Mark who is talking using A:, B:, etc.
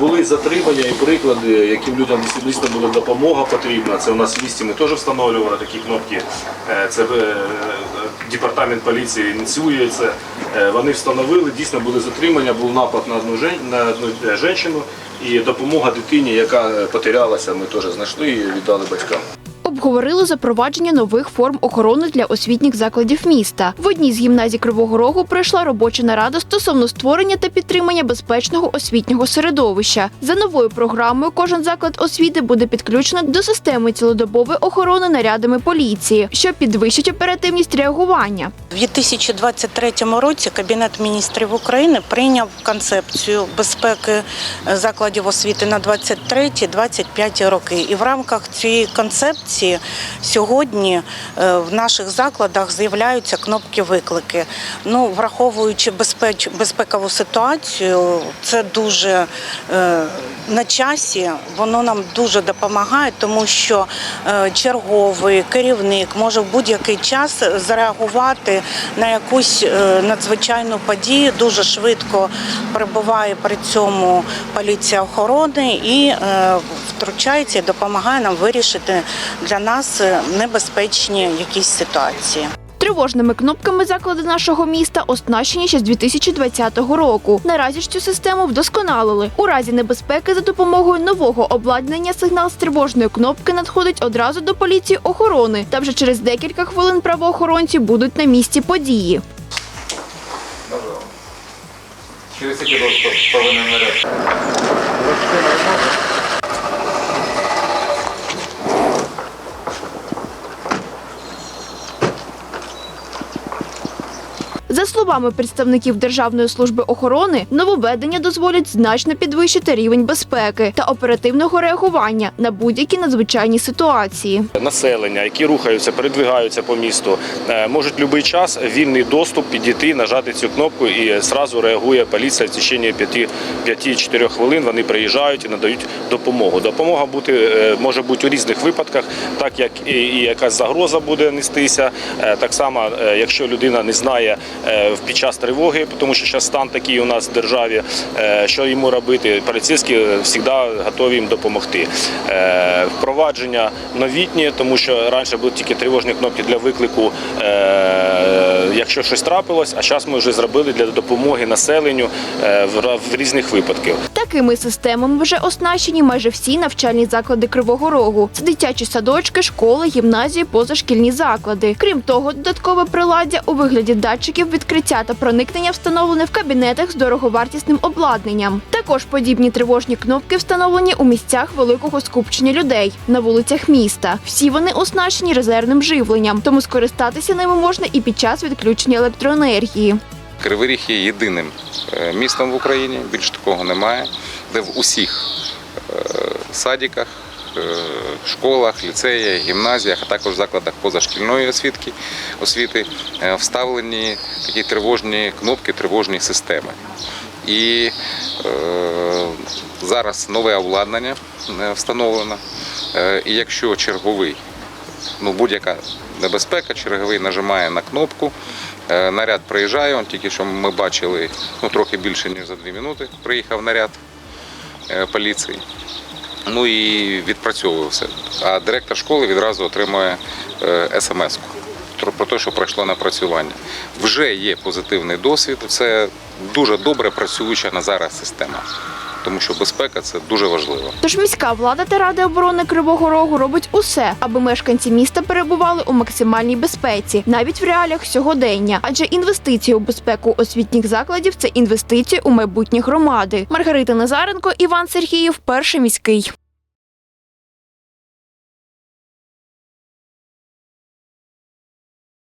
A: Були затримання і приклади, яким людям дійсно була допомога потрібна. Це у нас в місті ми теж встановлювали такі кнопки. Е, Це е, департамент поліції ініціює це. Е, Вони встановили, дійсно були затримання, був напад на одну на е, жінку і допомога дитині, яка е, потерялася, ми теж знайшли і віддали батькам.
B: Обговорили запровадження нових форм охорони для освітніх закладів міста. В одній з гімназій Кривого Рогу пройшла робоча нарада стосовно створення та підтримання безпечного освітнього середовища. За новою програмою кожен заклад освіти буде підключено до системи цілодобової охорони нарядами поліції, що підвищить оперативність реагування.
C: У 2023 році Кабінет міністрів України прийняв концепцію безпеки е, закладів освіти на 23-25 роки. І в рамках цієї концепції сьогодні е, в наших закладах з'являються кнопки виклики. Ну, враховуючи безпеч, безпекову ситуацію, це дуже е, на часі, воно нам дуже допомагає, тому що е, черговий керівник може в будь-який час зреагувати на якусь надзвичайну подію. Дуже швидко прибуває при цьому поліція охорони і втручається і допомагає нам вирішити для нас е, небезпечні якісь ситуації.
B: Тривожними кнопками заклади нашого міста оснащені ще з 2020 року. Наразі ж цю систему вдосконалили. У разі небезпеки за допомогою нового обладнання сигнал з тривожної кнопки надходить одразу до поліції охорони. Та вже через декілька хвилин правоохоронці будуть на місці події.
D: Через повинен
B: За словами представників Державної служби охорони, нововведення дозволять значно підвищити рівень безпеки та оперативного реагування на будь-які надзвичайні ситуації.
A: Населення, які рухаються, передвигаються по місту, е, можуть будь-який час вільний доступ підійти, нажати цю кнопку і зразу реагує поліція в течение 5-4 хвилин. Вони приїжджають і надають допомогу. Допомога бути е, може бути у різних випадках, так як і і якась загроза буде нестися. Е, Так само, якщо людина не знає під час тривоги, тому що зараз стан такий у нас в державі, е, що йому робити, поліцейські завжди готові їм допомогти. Е, Впровадження новітнє, тому що раніше були тільки тривожні кнопки для виклику, е, якщо щось трапилось, а зараз ми вже зробили для допомоги населенню е, в різних випадках.
B: Такими системами вже оснащені майже всі навчальні заклади Кривого Рогу. Це дитячі садочки, школи, гімназії, позашкільні заклади. Крім того, додаткове приладдя у вигляді датчиків відкриття та проникнення встановлене в кабінетах з дороговартісним обладнанням. Також подібні тривожні кнопки встановлені у місцях великого скупчення людей на вулицях міста. Всі вони оснащені резервним живленням, тому скористатися ними можна і під час відключення електроенергії.
D: Кривий Ріг є єдиним е, містом в Україні, більш такого немає, де в усіх е, садиках, е, школах, ліцеях, гімназіях, а також закладах позашкільної освітки, освіти е, вставлені такі тривожні кнопки, тривожні системи. І е, зараз нове обладнання е, встановлено. Е, і якщо черговий ну, будь-яка небезпека, черговий нажимає на кнопку, е, наряд приїжджає, он тільки що ми бачили ну, трохи більше, ніж за дві минути приїхав наряд е, поліції. Ну і відпрацьовує все. А директор школи відразу отримує е, тро- про те, що пройшло напрацювання. Вже є позитивний досвід. Це дуже добре працююча на зараз система, тому що безпека це дуже важливо.
B: Тож міська влада та Рада оборони Кривого Рогу робить усе, аби мешканці міста перебували у максимальній безпеці, навіть в реаліях сьогодення. Адже інвестиції у безпеку освітніх закладів це інвестиції у майбутнє громади. Маргарита Назаренко, Іван Сергіїв, перший міський.